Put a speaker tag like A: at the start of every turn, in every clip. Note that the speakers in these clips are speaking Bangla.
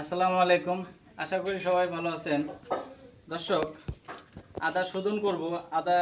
A: আসসালামু আলাইকুম। আশা করি সবাই ভালো আছেন। দর্শক, আদা শোধন করব। আদা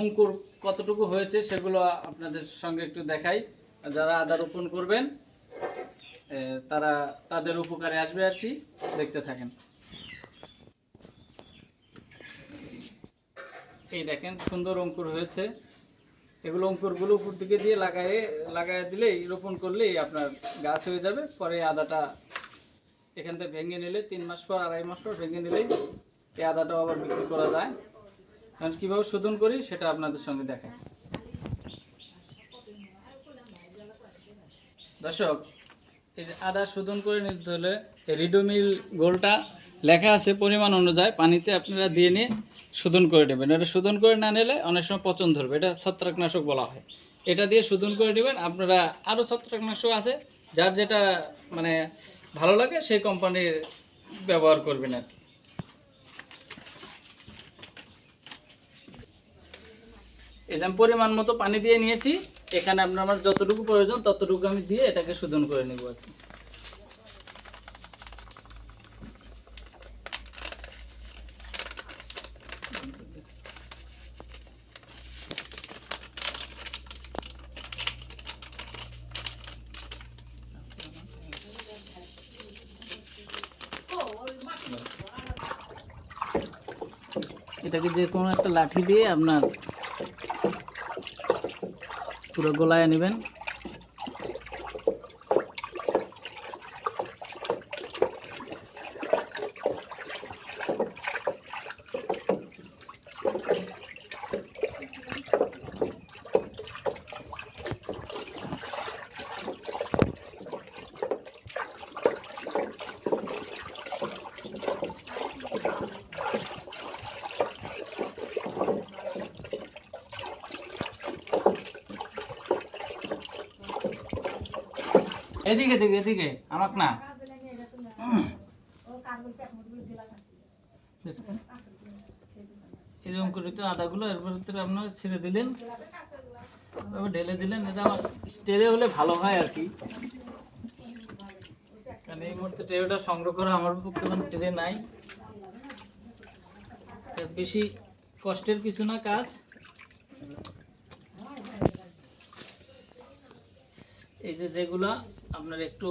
A: অঙ্কুর কতটুকু হয়েছে সেগুলো আপনাদের সঙ্গে একটু দেখাই। যারা আদা রোপণ করবেন তারা তাদের উপকারে আসবে আর কি। দেখতে থাকেন। এই দেখেন, সুন্দর অঙ্কুর হয়েছে। এগুলো অঙ্কুরগুলো উপর দিকে দিয়ে লাগায়ে, লাগায় দিলেই রোপণ করলেই আপনার গাছ হয়ে যাবে। পরে আদাটা এখান থেকে ভেঙে নিলে তিন মাস পর, আড়াই মাস পর ভেঙে নিলেই এই আদাটাও আবার বিক্রি করা যায়। কারণ কীভাবে শোধন করি সেটা আপনাদের সঙ্গে দেখাই। দর্শক, এই যে আদা শোধন করে নিতে হলে রিডোমিল গোলটা লেখা আছে পরিমাণ অনুযায়ী, পানিতে আপনারা দিয়ে নিয়ে শোধন করে নেবেন। এটা শোধন করে না নিলে অনেক সময় পচন ধরবে, এটা ছত্রাকনাশক বলা হয়। এটা দিয়ে শোধন করে নেবেন, আপনারা আরও ছত্রাকনাশক আছে যার যেটা মানে ভালো লাগে সেই কোম্পানির ব্যবহার করবেন আর কি। আমি পরিমাণ মতো পানি দিয়ে নিয়েছি। এখানে আপনার আমার যতটুকু প্রয়োজন ততটুকু আমি দিয়ে এটাকে শোধন করে নেব আর কি। এটাকে যে কোনো একটা লাঠি দিয়ে আপনার পুরো গোলায় নেবেন। এদিকে এদিকে এদিকে আমাক না। এই অঙ্কুরিত আদাগুলো, এর ভিতরে আপনারা ছেড়ে দিলেন। এবার ঢেলে দিলেন, এটা আমার স্টেরে হলে ভালো হয় আর কি। কারণ এই মুহূর্তে ট্রেটা সংগ্রহ করা আমার পক্ষে মানে ট্রে নাই। বেশি কষ্টের কিছু না কাজ। এই যে যেগুলা আপনার একটু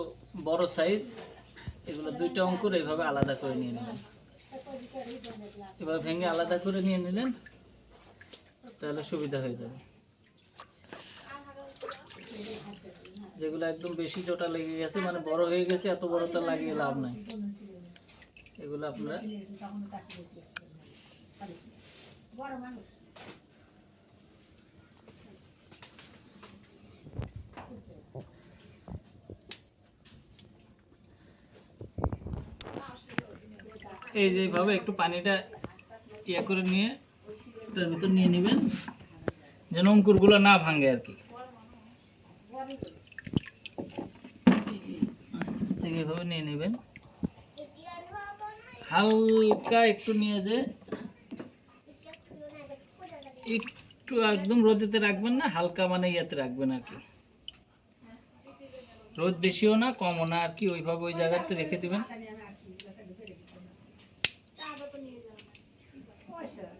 A: বড় সাইজ এগুলো দুইটা অঙ্কুর এইভাবে আলাদা করে নিয়ে নেবেন। এবার ভেঙে আলাদা করে নিয়ে নিলেন, তাহলে সুবিধা হয়ে যাবে। যেগুলো একদম বেশি চোটা লেগে গেছে মানে বড় হয়ে গেছে, এত বড়টা লাগিয়ে লাভ নাই। এগুলো আপনারা এই যে এইভাবে একটু পানিটা ইয়ে করে নিয়ে এটার ভিতর নিয়ে নেবেন, যেন অঙ্কুরগুলো না ভাঙে আর কি। আস্তে আস্তে এইভাবে নিয়ে নেবেন। হালকা একটু নিয়ে যে একটু একদম রোদেতে রাখবেন না, হালকা মানে ইয়াতে রাখবেন আর কি। রোদ বেশিও না, কমও না আর কি, ওইভাবে ওই জায়গাতে রেখে দিবেন।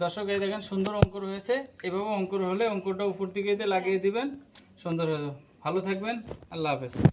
A: দর্শক, এই দেখেন সুন্দর অঙ্কুর হয়েছে। এভাবে অঙ্কুর হলে অঙ্কুরটা উপর দিকে লাগিয়ে দিবেন। সুন্দর হয়ে ভালো থাকবেন। আল্লাহ হাফেজ।